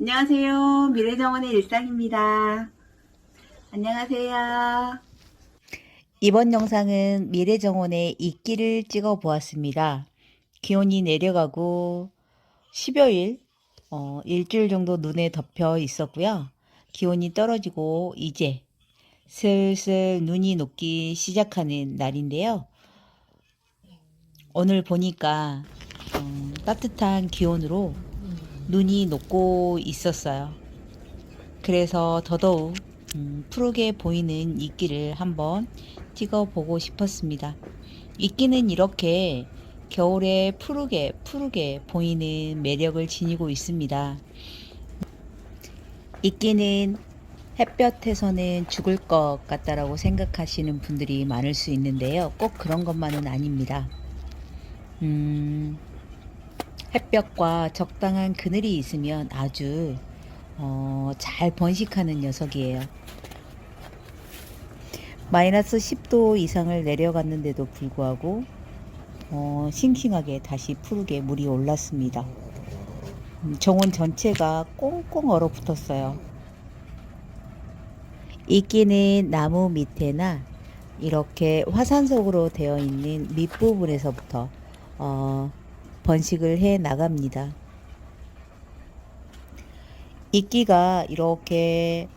안녕하세요. 미래정원의 일상입니다. 안녕하세요. 이번 영상은 미래정원의 이끼를 찍어 보았습니다. 기온이 내려가고 10여일, 어, 일주일 정도 눈에 덮여 있었고요. 기온이 떨어지고 이제 슬슬 눈이 녹기 시작하는 날인데요. 오늘 보니까 어, 따뜻한 기온으로 눈이 녹고 있었어요. 그래서 더더욱 음, 푸르게 보이는 이끼를 한번 찍어 보고 싶었습니다. 이끼는 이렇게 겨울에 푸르게 푸르게 보이는 매력을 지니고 있습니다. 이끼는 햇볕에서는 죽을 것 같다라고 생각하시는 분들이 많을 수 있는데요. 꼭 그런 것만은 아닙니다. 음, 햇볕과 적당한 그늘이 있으면 아주 어, 잘 번식하는 녀석이에요. 마이너스 10도 이상을 내려갔는데도 불구하고 어, 싱싱하게 다시 푸르게 물이 올랐습니다. 음, 정원 전체가 꽁꽁 얼어붙었어요. 이끼는 나무 밑에나 이렇게 화산석으로 되어 있는 밑부분에서부터 어, 번식을 해 나갑니다. 이끼가 이렇게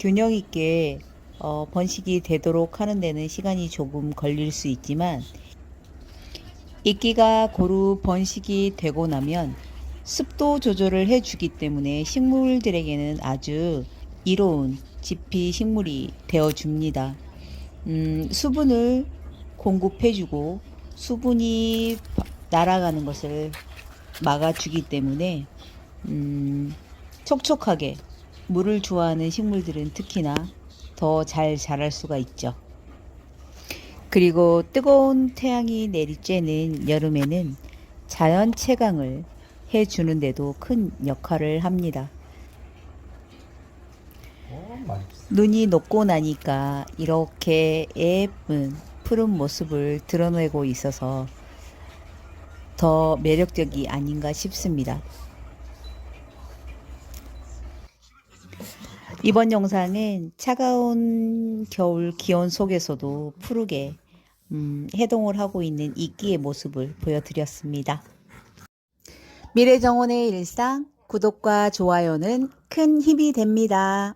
균형 있게 어, 번식이 되도록 하는 데는 시간이 조금 걸릴 수 있지만 이끼가 고루 번식이 되고 나면 습도 조절을 해주기 때문에 식물들에게는 아주 이로운 지피 식물이 되어줍니다. 음, 수분을 공급해주고 수분이 날아가는 것을 막아주기 때문에 음, 촉촉하게 물을 좋아하는 식물들은 특히나 더 잘 자랄 수가 있죠. 그리고 뜨거운 태양이 내리쬐는 여름에는 자연 채광을 해주는데도 큰 역할을 합니다. 눈이 녹고 나니까 이렇게 예쁜 푸른 모습을 드러내고 있어서 더 매력적이 아닌가 싶습니다. 이번 영상은 차가운 겨울 기온 속에서도 푸르게 음, 해동을 하고 있는 이끼의 모습을 보여드렸습니다. 미래정원의 일상 구독과 좋아요는 큰 힘이 됩니다.